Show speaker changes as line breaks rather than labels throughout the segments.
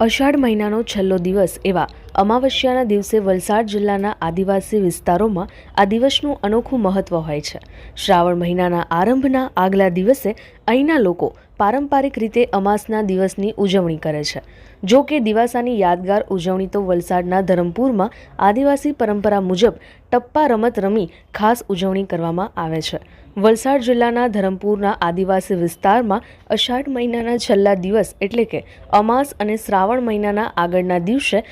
અષાઢ મહિનાનો છેલ્લો દિવસ એવા અમાવસ્યાના દિવસે વલસાડ જિલ્લાના આદિવાસી વિસ્તારોમાં આ દિવસનું અનોખું મહત્વ હોય છે. શ્રાવણ મહિનાના આરંભના આગલા દિવસે અહીંના લોકો પારંપરિક રીતે અમાસના દિવસની ઉજવણી કરે છે. જો કે દિવાસાની યાદગાર ઉજવણી તો વલસાડના ધરમપુરમાં આદિવાસી પરંપરા મુજબ ટપ્પા રમત રમી ખાસ ઉજવણી કરવામાં આવે છે. વલસાડ જિલ્લાના ધરમપુરના આદિવાસી વિસ્તારમાં અષાઢ મહિનાના છેલ્લા દિવસ એટલે કે અમાસ અને શ્રાવણ મહિનાના આગળના દિવસે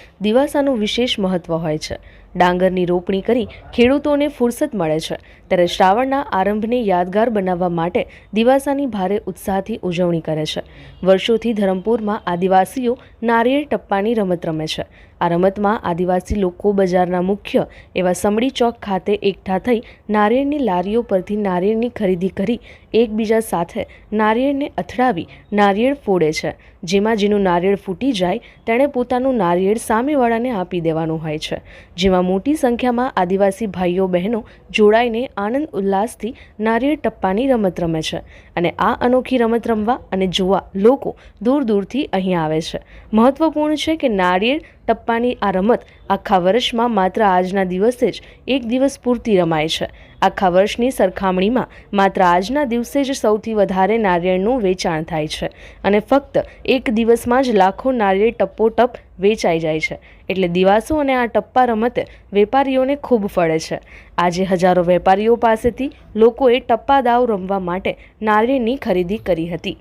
દિવાસાનું વિશેષ મહત્વ હોય છે. ડાંગરની રોપણી કરી ખેડૂતોને ફુરસત મળે છે. ત્યારે શ્રાવણના આરંભને યાદગાર બનાવવા માટે દિવાસાની ભારે ઉત્સાહથી ઉજવણી કરે છે. વર્ષોથી ધરમપુરમાં આદિવાસીઓ નારિયેળ ટપ્પાની રમત રમે છે. આ રમતમાં આદિવાસી લોકો બજારના મુખ્ય એવા સમડી ચોક ખાતે એકઠા થઈ નારિયેળની લારીઓ પરથી નારિયેળની ખરીદી કરી એકબીજા સાથે નારિયેળને અથડાવી નારિયેળ ફોડે છે. જેમાં જેનું નારિયેળ ફૂટી જાય, તેણે પોતાનું નારિયેળ સામેવાળાને આપી દેવાનું હોય છે. જેમાં મોટી સંખ્યામાં આદિવાસી ભાઈઓ બહેનો જોડાઈને આનંદ ઉલ્લાસથી નારિયેળ ટપ્પાની રમત રમે છે અને આ અનોખી રમત રમવા અને જોવા લોકો દૂર દૂરથી અહીં આવે છે. મહત્વપૂર્ણ છે કે નારિયેળ ટપ્પાની આ રમત આખા વર્ષમાં માત્ર આજના દિવસે જ એક દિવસ પૂરતી રમાય છે. આખા વર્ષની સરખામણીમાં માત્ર આજના દિવસે જ સૌથી વધારે નારિયેળનું વેચાણ થાય છે અને ફક્ત એક દિવસમાં જ લાખો નારિયેળ ટપ્પો ટપ વેચાઈ જાય છે. એટલે દિવાસો અને આ ટપ્પા રમતે વેપારીઓને ખૂબ ફળે છે. આજે હજારો વેપારીઓ પાસેથી લોકોએ ટપ્પા દાવ રમવા માટે નારિયેળની ખરીદી કરી હતી.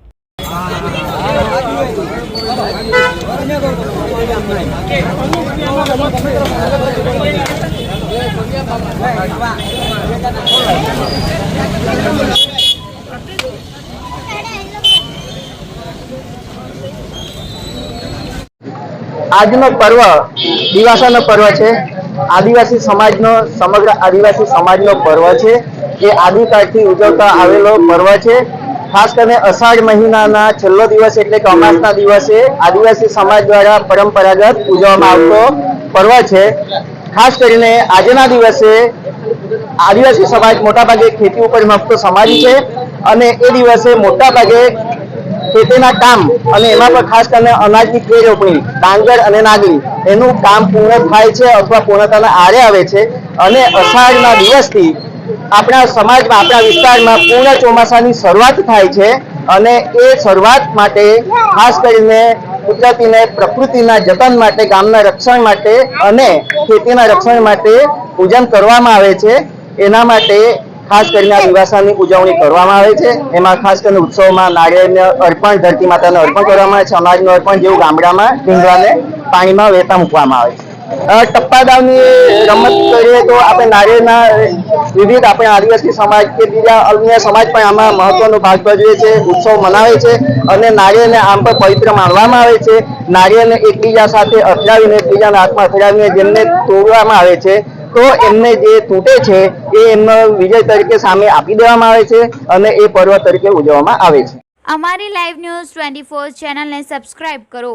આજનો પર્વ દિવાસાનો પર્વ છે. આદિવાસી સમાજનો, સમગ્ર આદિવાસી સમાજનો પર્વ છે. જે આદિકાળથી ઉજવતા આવેલો પર્વ છે. ખાસ કરીને અષાઢ મહિનાના છેલ્લો દિવસ એટલે કે અમાસના દિવસે આદિવાસી સમાજ દ્વારા પરંપરાગત ઉજવવામાં આવતો પર્વ છે. ખાસ કરીને આજના દિવસે આદિવાસી સમાજ મોટાભાગે ખેતી ઉપર મફતો સમાજ છે અને એ દિવસે મોટાભાગે ખેતીના કામ અને એમાં પણ ખાસ કરીને અનાજની કે રોપણી, ડાંગર અને નાગલી એનું કામ પૂર્ણ થાય છે અથવા પૂર્ણતાના આરે આવે છે. અને અષાઢના દિવસથી આપણા સમાજમાં, આપણા વિસ્તારમાં પૂર્ણ ચોમાસાની શરૂઆત થાય છે અને એ શરૂઆત માટે ખાસ કરીને કુદરતીને પ્રકૃતિના જતન માટે, ગામના રક્ષણ માટે અને ખેતીના રક્ષણ માટે પૂજન કરવામાં આવે છે. એના માટે ખાસ કરીને આ દિવાસાની ઉજવણી કરવામાં આવે છે. એમાં ખાસ કરીને ઉત્સવમાં નાળિયેરને અર્પણ ધરતી માતાને અર્પણ કરવામાં આવે છે. અનાજનું અર્પણ જેવું ગામડામાં ઢીંગરાને પાણીમાં વહેતા મૂકવામાં આવે છે. અ, ટપ્પા દાવની રમત કરીએ તો આપણે નાળિયેરના વિવિધ આપણે આદિવાસી સમાજ કે બીજા અન્ય સમાજ પણ આમાં મહત્વનો ભાગ ભજવે છે ઉત્સવ મનાવે છે અને નારિયેળને આમ પણ પવિત્ર માનવામાં આવે છે. નાળિયેરને એકબીજા સાથે અથડાવીને એકબીજાના હાથમાં અથડાવીને જેમને તોડવામાં આવે છે તો એમને જે તૂટે છે એ એમનો વિજય તરીકે સામે આપી દેવામાં આવે છે અને એ પર્વ તરીકે ઉજવવામાં આવે છે.
અમારી લાઈવ ન્યૂઝ ટ્વેન્ટી ફોર ચેનલને સબસ્ક્રાઇબ કરો.